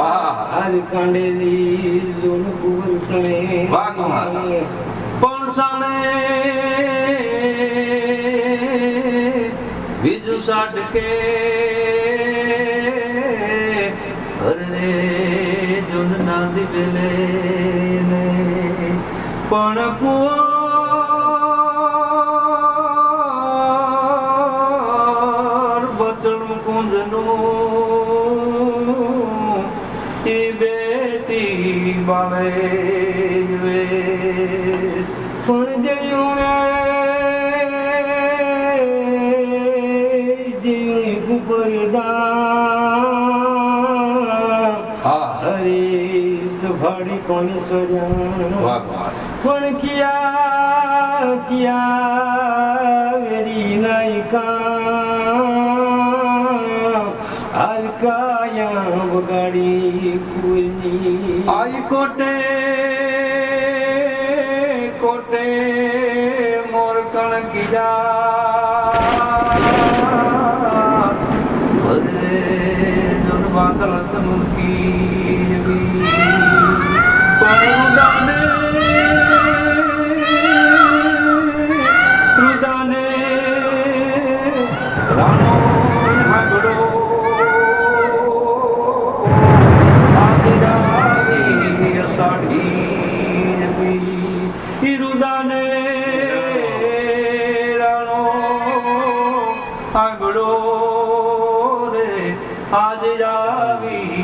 આજ કાંડેલી જોન કુંવર તણે. પણ સામે બીજું સાટકે હરણે જુન ના દિવેલે ને પણ કુઓ બચણું કુંજનું બેટી બાવે વેશ પણ જયું રે જીવ કુંવર દા હા હરે સભાડી કોને વાહ પણ ક્યા કિયા વેરી નાયકા હાલ કાયા વગાડી કુલની ஆய்கோட்டே கோட்டே மோர் கணக்கிதா ஒரு துர்வாதலத்தை முக்கி பரமுதானே ருதானே ராமோ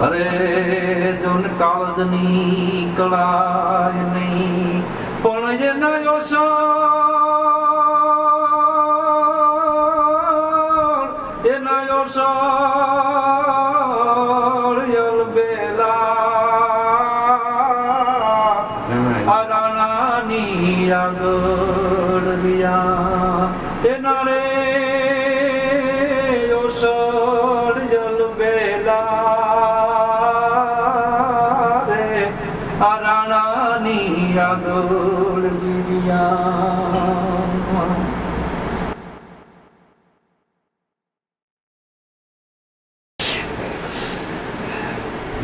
અરે જોન કાળજની કળાય નહીં પણ જે નયો સણ એ નયો સણ યલ બેલા. આગળ એના રે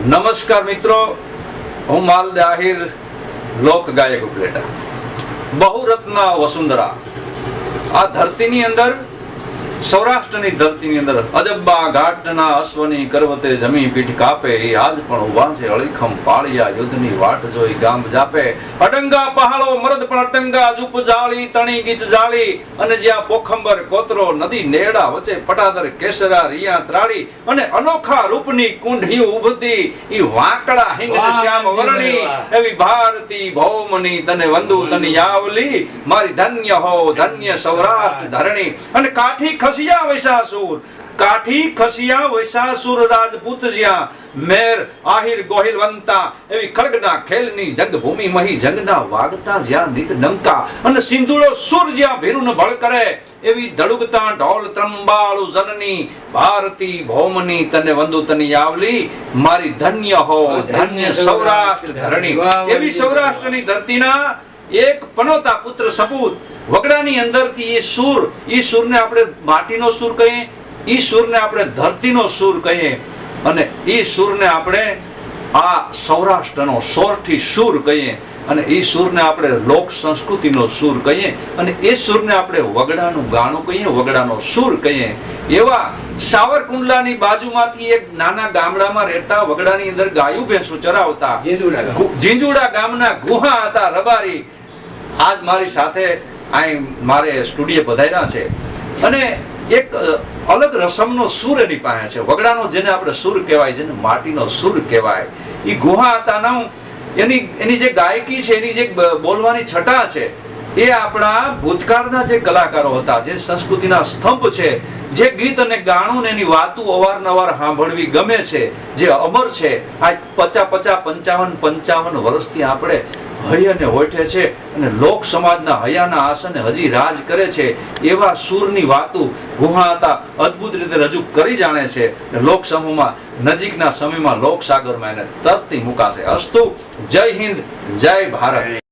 નમસ્કાર મિત્રો હું માલદે આહિર લોક ગાયક ઉપલેટા બહુરત્ન વસુંધરા આ ધરતીની અંદર સૌરાષ્ટ્રની ધરતીની અંદર અજબ્બા ઘાટના અશ્વની કરવતે જમી પીઠ કાપે. એ આજ પણ ઊભા છે અળીખમ પાળિયા યુદ્ધની વાટ જોઈ ગામ જાપે. અટંગા પહાડો મરદ પણ અટંગા જુપ જાળી તણી ગીચ જાળી અને જ્યાં પોખંબર કોતરો નદી નેડા વચ્ચે પટાદર કેસરા રિયા ત્રાળી અને અનોખા રૂપની કુંઢી ઉભતી ઈ વાંકડા હિંગ શ્યામ વરણી. એવી ભારતી ભૌમની તને વંદુ તની આવલી મારી ધન્ય હો ધન્ય સૌરાષ્ટ્ર ધરણી. અને કાઠી ખસિયા વૈશાસુર કાઠી ખસિયા વૈશાસુર રાજપૂત જ્યાં મેર આહિર ગોહિલવંતા એવી ખડગના ખેલની જગભૂમિ મહી જંગના વાગતા જ્યાં નિત ડંકા અને સિંધુડો સુર જ્યાં ભીરુન ભળ કરે એવી ધડુગતા ઢોલ ત્રંબાળુ જનની ભારતી ભૌમની તને વંદુ તની આવલી મારી ધન્ય હો ધન્ય સૌરાષ્ટ્ર ધરણી. એવી સૌરાષ્ટ્રની ધરતીના એક પનોતા પુત્ર સપૂત વગડાની અંદરથી એ સૂર એ સૂરને આપણે માટીનો સૂર કહીએ એ સૂરને આપણે ધરતીનો સૂર કહીએ અને એ સૂરને આપણે આ સૌરાષ્ટ્રનો સોરઠી સૂર કહીએ અને એ સૂરને આપણે લોક સંસ્કૃતિનો સૂર કહીએ અને એ સૂરને આપણે વગડાનું ગાણું કહીએ વગડાનો સૂર કહીએ. એવા સાવરકુંડલાની બાજુમાંથી એક નાના ગામડામાં રહેતા વગડાની અંદર ગાયું ભેંસું ચરાવતા જીંજુડા ગામના ગુહા હતા રબારી. આજ મારી સાથે અહીં મારે સ્ટુડિયો પધાર્યા છે. અને એક અલગ રસમનો સૂર એની પાસે છે. વગડાનો જેને આપણે સૂર કહેવાય, જેને માટીનો સૂર કહેવાય એ ગુહા હતા એની એની જે ગાયકી છે, એની જે બોલવાની છટા છે, એ આપણા ભૂતકાળના જે કલાકારો હતા, જે સંસ્કૃતિના સ્તંભ છે, જે ગીત અને ગાણું ને એની વાતો અવારનવાર સાંભળવી ગમે છે, જે અમર છે આ પચા પચા પંચાવન પંચાવન વર્ષથી આપણે અને હોઠે છે અને લોક સમાજના હયાના આસને હજી રાજ કરે છે. એવા સૂરની વાતો ગુહા હતા, અદ્ભુત રીતે રજૂ કરી જાણે છે લોક સમૂહમાં નજીકના સમયમાં લોકસાગરમાં એને તરતી મુકાશે. અસ્તુ, જય હિન્દ, જય ભારત.